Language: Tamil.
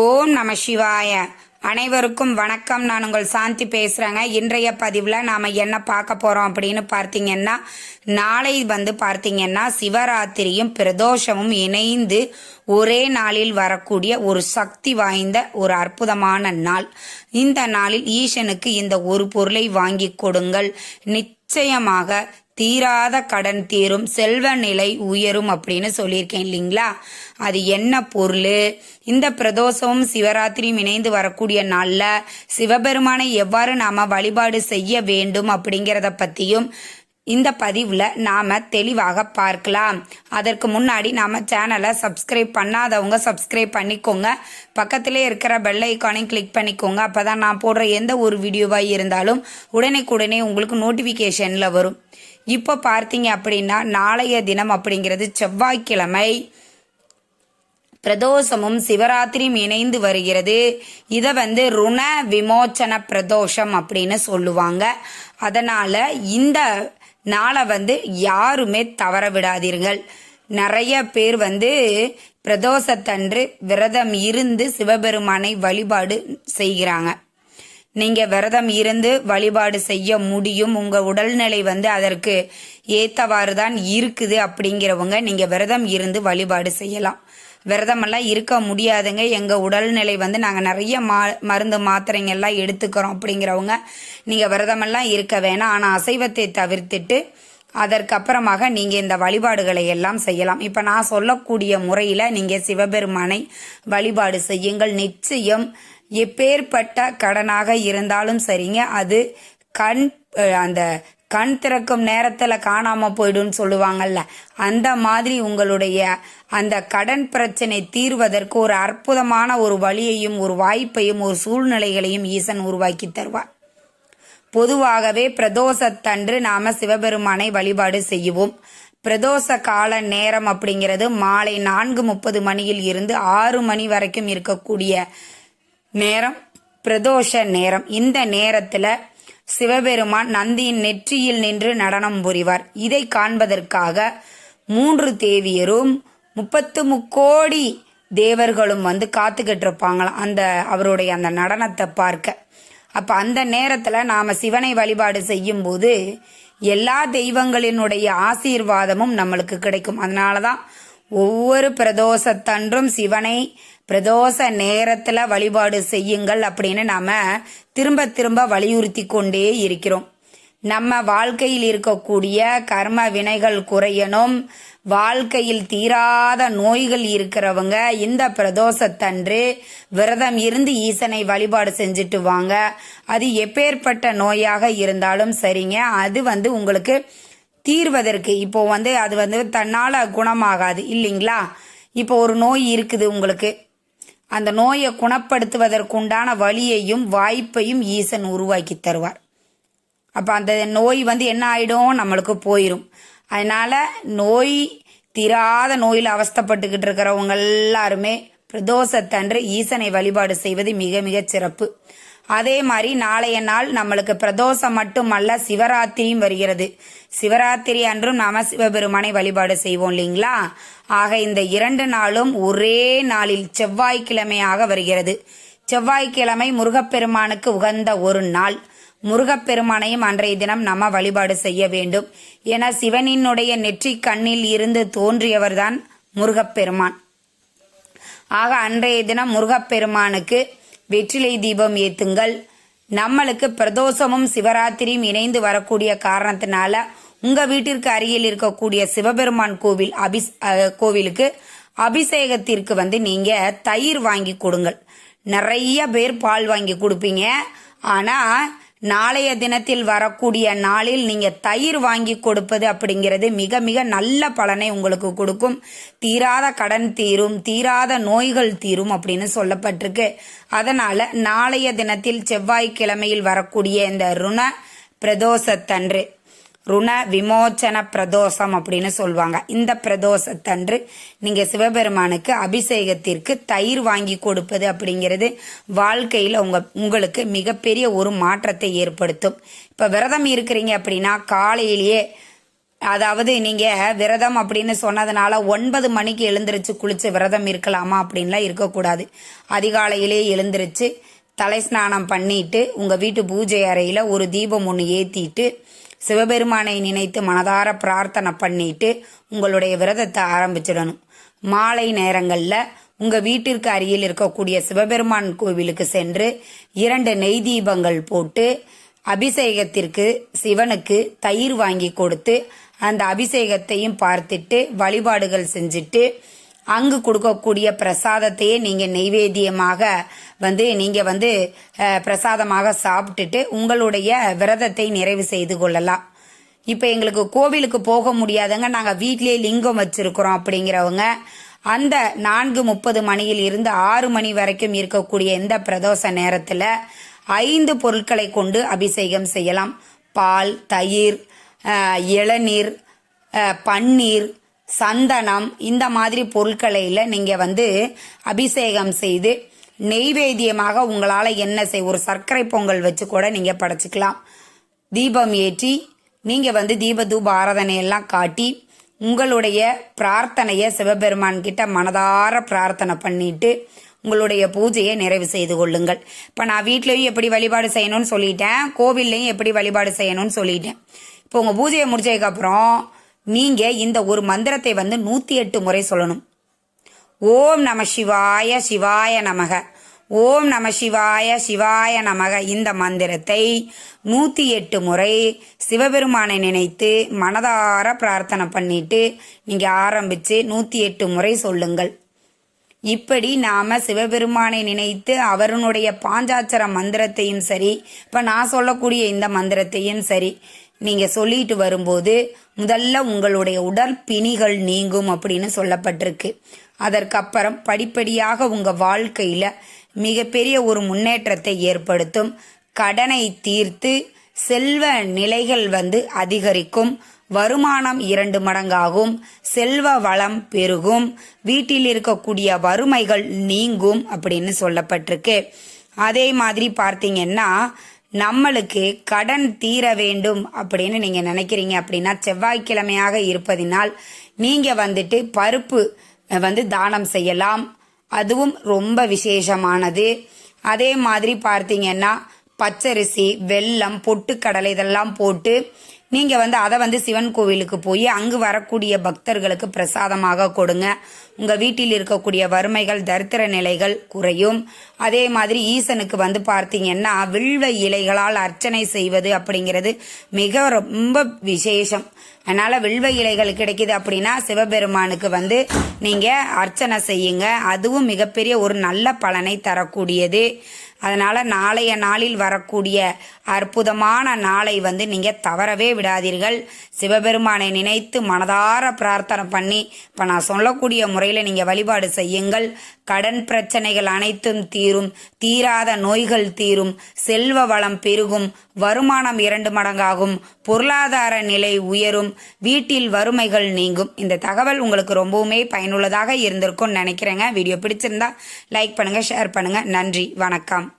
ஓம் நம சிவாய. அனைவருக்கும் வணக்கம். நான் உங்கள் சாந்தி பேசுகிறேங்க இன்றைய பதிவில் நாம் என்ன பார்க்க போகிறோம் அப்படின்னு பார்த்தீங்கன்னா நாளை வந்து பார்த்தீங்கன்னா சிவராத்திரியும் பிரதோஷமும் இணைந்து ஒரே நாளில் வரக்கூடிய ஒரு சக்தி வாய்ந்த ஒரு அற்புதமான நாள். இந்த நாளில் ஈசனுக்கு இந்த ஒரு பொருளை வாங்கி கொடுங்கள். நிச்சயமாக தீராத கடன் தீரும் செல்வ நிலை உயரும் அப்படின்னு சொல்லியிருக்கேன் இல்லைங்களா? அது என்ன பொருள்? இந்த பிரதோஷமும் சிவராத்திரியும் இணைந்து வரக்கூடிய நாளில் சிவபெருமானை எவ்வாறு நாம் வழிபாடு செய்ய வேண்டும் அப்படிங்கிறத பற்றியும் இந்த பதிவில் நாம் தெளிவாக பார்க்கலாம். அதற்கு முன்னாடி நம்ம சேனலை சப்ஸ்கிரைப் பண்ணாதவங்க சப்ஸ்கிரைப் பண்ணிக்கோங்க. பக்கத்திலே இருக்கிற பெல் ஐக்கானையும் கிளிக் பண்ணிக்கோங்க. அப்போ தான் நான் போடுற எந்த ஒரு வீடியோவாக இருந்தாலும் உடனே உங்களுக்கு நோட்டிஃபிகேஷனில் வரும். இப்போ பார்த்தீங்க அப்படின்னா நாளைய தினம் அப்படிங்கிறது செவ்வாய்க்கிழமை. பிரதோஷமும் சிவராத்திரியும் இணைந்து வருகிறது. இதை வந்து ருண விமோச்சன பிரதோஷம் அப்படின்னு சொல்லுவாங்க. அதனால் இந்த நாளை வந்து யாருமே தவற விடாதீர்கள். நிறைய பேர் வந்து பிரதோஷத்தன்று விரதம் இருந்து சிவபெருமானை வழிபாடு செய்கிறாங்க. நீங்கள் விரதம் இருந்து வழிபாடு செய்ய முடியும். உங்கள் உடல்நிலை வந்து அதற்கு ஏத்தவாறு தான் இருக்குது அப்படிங்கிறவங்க நீங்கள் விரதம் இருந்து வழிபாடு செய்யலாம். விரதமெல்லாம் இருக்க முடியாதுங்க. எங்கள் உடல்நிலை வந்து நாங்கள் நிறைய மா மருந்து மாத்திரைங்கள்லாம் எடுத்துக்கிறோம் அப்படிங்கிறவங்க. நீங்கள் விரதமெல்லாம் இருக்க வேணாம். ஆனால் அசைவத்தை தவிர்த்துட்டு அதற்கப்புறமாக நீங்கள் இந்த வழிபாடுகளை எல்லாம் செய்யலாம். இப்போ நான் சொல்லக்கூடிய முறையில் நீங்கள் சிவபெருமானை வழிபாடு செய்யுங்கள். நிச்சயம் எப்பேற்பட்ட கடனாக இருந்தாலும் சரிங்க. அது கண் அந்த கண் திறக்கும் நேரத்தில் காணாமல் போயிடும்னு சொல்லுவாங்கல்ல அந்த மாதிரி உங்களுடைய அந்த கடன் பிரச்சனை தீர்வதற்கு ஒரு அற்புதமான ஒரு வழியையும் ஒரு வாய்ப்பையும் ஒரு சூழ்நிலைகளையும் ஈசன் உருவாக்கி தருவார். பொதுவாகவே பிரதோஷத்தன்று நாம சிவபெருமானை வழிபாடு செய்வோம். பிரதோஷ கால நேரம் அப்படிங்கிறது மாலை நான்கு முப்பது மணியில் இருந்து ஆறு மணி வரைக்கும் இருக்கக்கூடிய நேரம் பிரதோஷ நேரம். இந்த நேரத்தில் சிவபெருமான் நந்தியின் நெற்றியில் நின்று நடனம் புரிவார். இதை காண்பதற்காக மூன்று தேவியரும் முப்பத்து முக்கோடி தேவர்களும் வந்து காத்துக்கிட்டு இருப்பாங்களாம் அந்த அவருடைய அந்த நடனத்தை பார்க்க. அப்போ அந்த நேரத்தில் நாம் சிவனை வழிபாடு செய்யும் போது எல்லா தெய்வங்களினுடைய ஆசீர்வாதமும் நம்மளுக்கு கிடைக்கும். அதனால தான் ஒவ்வொரு பிரதோஷத்தன்றும் சிவனை பிரதோஷ நேரத்தில் வழிபாடு செய்யுங்கள் அப்படின்னு நாம திரும்ப திரும்ப வலியுறுத்தி கொண்டே இருக்கிறோம். நம்ம வாழ்க்கையில் இருக்கக்கூடிய கர்ம வினைகள் குறையணும். வாழ்க்கையில் தீராத நோய்கள் இருக்கிறவங்க இந்த பிரதோஷத்தன்று விரதம் இருந்து ஈசனை வழிபாடு செஞ்சுட்டு வாங்க. அது எப்பேற்பட்ட நோயாக இருந்தாலும் சரிங்க. அது வந்து உங்களுக்கு தீர்வதற்கு. இப்போ வந்து அது வந்து தன்னால் குணமாகாது. இல்லைங்களா? இப்போ ஒரு நோய் இருக்குது உங்களுக்கு. அந்த நோயை குணப்படுத்துவதற்குண்டான வழியையும் வாய்ப்பையும் ஈசன் உருவாக்கி தருவார். அப்போ அந்த நோய் வந்து என்ன ஆயிடும்? நம்மளுக்கு போயிடும் அதனால நோய் தீராத நோயில் அவஸ்தப்பட்டுக்கிட்டு இருக்கிறவங்க எல்லாருமே பிரதோஷத்தன்று ஈசனை வழிபாடு செய்வது மிக மிக சிறப்பு. அதே மாதிரி நாளைய நாள் நம்மளுக்கு பிரதோஷம் மட்டுமல்ல சிவராத்திரியும் வருகிறது. சிவராத்திரி அன்றும் நாம சிவபெருமானை வழிபாடு செய்வோம் இல்லைங்களா? ஆக இந்த இரண்டு நாளும் ஒரே நாளில் செவ்வாய்க்கிழமையாக வருகிறது. செவ்வாய்க்கிழமை முருகப்பெருமானுக்கு உகந்த ஒரு நாள். முருகப்பெருமானையும் அன்றைய தினம் நம்ம வழிபாடு செய்ய வேண்டும். என சிவனினுடைய நெற்றி கண்ணில் இருந்து தோன்றியவர்தான் முருகப்பெருமான். ஆக அன்றைய தினம் முருகப்பெருமானுக்கு வெற்றிலை தீபம் ஏத்துங்கள். நம்மளுக்கு பிரதோஷமும் சிவராத்திரியும் இணைந்து வரக்கூடிய காரணத்தினால உங்க வீட்டிற்கு அருகில் இருக்கக்கூடிய சிவபெருமான் கோவில் அபிஸ் கோவிலுக்கு அபிஷேகத்திற்கு வந்து நீங்க தயிர் வாங்கி கொடுங்கள். நிறைய பேர் பால் வாங்கி கொடுப்பீங்க. ஆனா நாளைய தினத்தில் வரக்கூடிய நாளில் நீங்கள் தயிர் வாங்கி கொடுப்பது அப்படிங்கிறது மிக மிக நல்ல பலனை உங்களுக்கு கொடுக்கும். தீராத கடன் தீரும் தீராத நோய்கள் தீரும் அப்படின்னு சொல்லப்பட்டிருக்கு. அதனால் நாளைய தினத்தில் செவ்வாய்க்கிழமையில் வரக்கூடிய இந்த ருண பிரதோஷத்தன்று ருண விமோச்சன பிரதோஷம் அப்படின்னு சொல்லுவாங்க. இந்த பிரதோஷத்தன்று நீங்கள் சிவபெருமானுக்கு அபிஷேகத்திற்கு தயிர் வாங்கி கொடுப்பது அப்படிங்கிறது வாழ்க்கையில் உங்க உங்களுக்கு மிகப்பெரிய ஒரு மாற்றத்தை ஏற்படுத்தும். இப்போ விரதம் இருக்கிறீங்க அப்படின்னா காலையிலேயே அதாவது நீங்கள் விரதம் அப்படின்னு சொன்னதுனால ஒன்பது மணிக்கு எழுந்திருச்சு குளிச்சு விரதம் இருக்கலாமா அப்படின்லாம் இருக்கக்கூடாது. அதிகாலையிலே எழுந்திருச்சு தலை ஸ்நானம் பண்ணிட்டு உங்கள் வீட்டு பூஜை அறையில் ஒரு தீபம் ஒன்று ஏற்றிட்டு சிவபெருமானை நினைத்து மனதார பிரார்த்தனை பண்ணிட்டு உங்களுடைய விரதத்தை ஆரம்பிச்சிடணும். மாலை நேரங்களில் உங்கள் வீட்டிற்கு அருகில் இருக்கக்கூடிய சிவபெருமான் கோவிலுக்கு சென்று இரண்டு நெய் தீபங்கள் போட்டு அபிஷேகத்திற்கு சிவனுக்கு தயிர் வாங்கி கொடுத்து அந்த அபிஷேகத்தையும் பார்த்துட்டு வழிபாடுகள் செஞ்சுட்டு அங்கு கொடுக்கக்கூடிய பிரசாதத்தையே நீங்கள் நெய்வேத்தியமாக வந்து நீங்கள் வந்து பிரசாதமாக சாப்பிட்டுட்டு உங்களுடைய விரதத்தை நிறைவு செய்து கொள்ளலாம். இப்போ எங்களுக்கு கோவிலுக்கு போக முடியாதங்க. நாங்கள் வீட்டிலேயே லிங்கம் வச்சுருக்குறோம் அப்படிங்கிறவங்க. அந்த நான்கு முப்பது மணியில் இருந்து ஆறு மணி வரைக்கும் இருக்கக்கூடிய இந்த பிரதோஷ நேரத்தில் ஐந்து பொருட்களை கொண்டு அபிஷேகம் செய்யலாம். பால் தயிர் இளநீர் பன்னீர் சந்தனம் இந்த மாதிரி பொருட்களையில் நீங்கள் வந்து அபிஷேகம் செய்து நெய்வேத்தியமாக உங்களால் என்ன செய் ஒரு சர்க்கரை பொங்கல் வச்சு கூட நீங்கள் படைச்சிக்கலாம். தீபம் ஏற்றி நீங்கள் வந்து தீப தூப ஆராதனையெல்லாம் காட்டி உங்களுடைய பிரார்த்தனையை சிவபெருமான் கிட்ட மனதார பிரார்த்தனை பண்ணிட்டு உங்களுடைய பூஜையை நிறைவு செய்து கொள்ளுங்கள். இப்போ நான் வீட்லேயும் எப்படி வழிபாடு செய்யணும்னு சொல்லிட்டேன் கோவில்லையும் எப்படி வழிபாடு செய்யணும்னு சொல்லிட்டேன். இப்போ உங்கள் பூஜையை முடிச்சதுக்கப்புறம் நீங்கள் இந்த ஒரு மந்திரத்தை வந்து நூற்றி எட்டு முறை சொல்லணும். ஓம் நம சிவாய சிவாய நமக. ஓம் நம சிவாய சிவாய நமக. இந்த மந்திரத்தை நூற்றி எட்டு முறை சிவபெருமானை நினைத்து மனதார பிரார்த்தனை பண்ணிட்டு நீங்கள் ஆரம்பித்து நூற்றி எட்டு முறை சொல்லுங்கள். இப்படி நாம சிவபெருமானை நினைத்து அவருடைய பாஞ்சாச்சர மந்திரத்தையும் சரி இப்ப நான் சொல்லக்கூடிய இந்த மந்திரத்தையும் சரி நீங்க சொல்லிட்டு வரும்போது முதல்ல உங்களுடைய உடல் பிணிகள் நீங்கும் அப்படின்னு சொல்லப்பட்டிருக்கு. அதற்கப்புறம் படிப்படியாக உங்க வாழ்க்கையில மிகப்பெரிய ஒரு முன்னேற்றத்தை ஏற்படுத்தும். கடனை தீர்த்து செல்வ நிலைகள் வந்து அதிகரிக்கும். வருமானம் இரண்டு மடங்காகும். செல்வ வளம் பெருகும். வீட்டில் இருக்கக்கூடிய வறுமைகள் நீங்கும் அப்படின்னு சொல்லப்பட்டிருக்கு. அதே மாதிரி பார்த்தீங்கன்னா நம்மளுக்கு கடன் தீர வேண்டும் அப்படின்னு நீங்க நினைக்கிறீங்க அப்படின்னா செவ்வாய்க்கிழமையாக இருப்பதினால் நீங்க வந்துட்டு பருப்பு வந்து தானம் செய்யலாம். அதுவும் ரொம்ப விசேஷமானது. அதே மாதிரி பார்த்தீங்கன்னா பச்சரிசி வெல்லம் பொட்டுக்கடலை இதெல்லாம் போட்டு நீங்கள் வந்து அதை வந்து சிவன் கோவிலுக்கு போய் அங்கு வரக்கூடிய பக்தர்களுக்கு பிரசாதமாக கொடுங்க. உங்கள் வீட்டில் இருக்கக்கூடிய வறுமைகள் தரித்திர நிலைகள் குறையும். அதே மாதிரி ஈசனுக்கு வந்து பார்த்தீங்கன்னா வில்வ இலைகளால் அர்ச்சனை செய்வது அப்படிங்கிறது மிக ரொம்ப விசேஷம். அதனால் வில்வ இலைகள் கிடைக்குது அப்படின்னா சிவபெருமானுக்கு வந்து நீங்கள் அர்ச்சனை செய்யுங்க. அதுவும் மிகப்பெரிய ஒரு நல்ல பலனை தரக்கூடியது. அதனால் நாளைய நாளில் வரக்கூடிய அற்புதமான நாளை வந்து நீங்கள் தவறவே விடாதீர்கள். சிவபெருமானை நினைத்து மனதார பிரார்த்தனை பண்ணி இப்போ நான் சொல்லக்கூடிய முறையில் நீங்க வழிபாடு செய்யுங்கள். கடன் பிரச்சனைகள் அனைத்தும் தீரும். தீராத நோய்கள் தீரும். செல்வ வளம் பெருகும். வருமானம் இரண்டு மடங்காகும். பொருளாதார நிலை உயரும். வீட்டில் வறுமைகள் நீங்கும். இந்த தகவல் உங்களுக்கு ரொம்பவுமே பயனுள்ளதாக இருந்திருக்கும்னு நினைக்கிறேங்க. வீடியோ பிடிச்சிருந்தா லைக் பண்ணுங்கள் ஷேர் பண்ணுங்கள் நன்றி. வணக்கம்.